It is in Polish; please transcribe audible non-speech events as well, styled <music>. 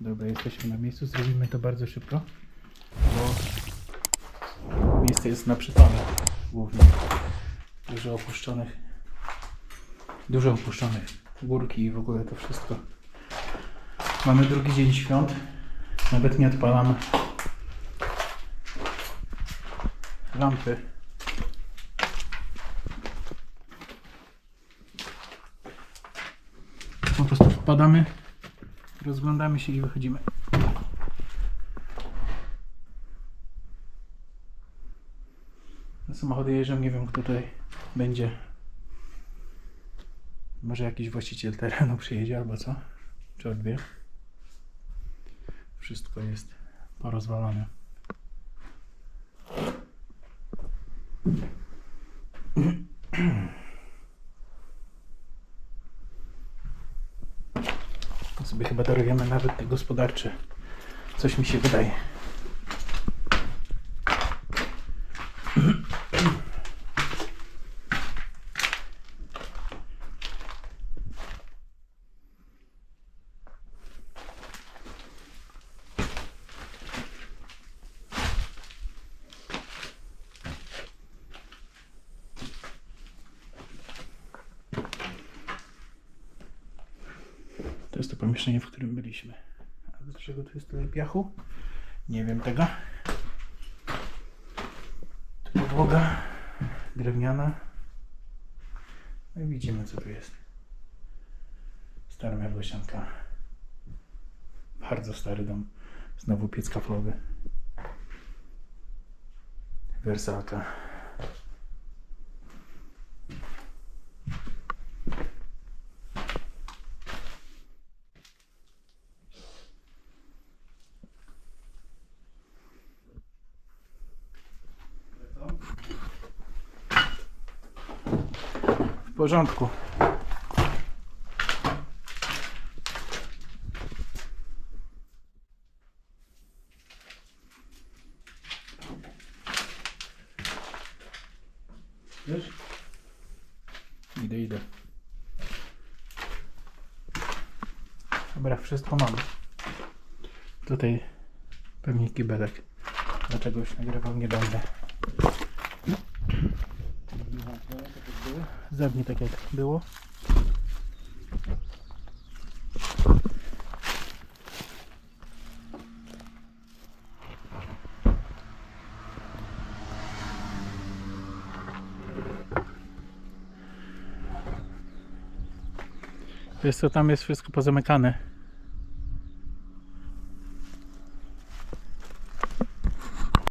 Dobra, jesteśmy na miejscu. Zrobimy to bardzo szybko, bo miejsce jest na przypale głównie. Dużo opuszczonych, dużo opuszczonych górki i w ogóle to wszystko. Mamy drugi dzień świąt. Nawet nie odpalam lampy. Po prostu wpadamy, rozglądamy się i wychodzimy. Na samochody jeżdżą, nie wiem kto tutaj będzie. Może jakiś właściciel terenu przyjedzie albo co? Czy odwie? Wszystko jest porozwalone. Sobie chyba darujemy nawet te gospodarcze. Coś mi się wydaje. <clears throat> To jest to pomieszczenie, w którym byliśmy. A dlaczego tu jest tyle piachu? Nie wiem tego. Tu podłoga drewniana. No i widzimy co tu jest. Stara miarłosianka. Bardzo stary dom. Znowu piec kaflowy. Wersalka. Porządku. Idę, idę. Dobra, wszystko mam. Tutaj pewnie kibelek. Dlaczego już nagrywał nie będę. Zabnij tak jak było. Wiesz co, tam jest wszystko pozamykane.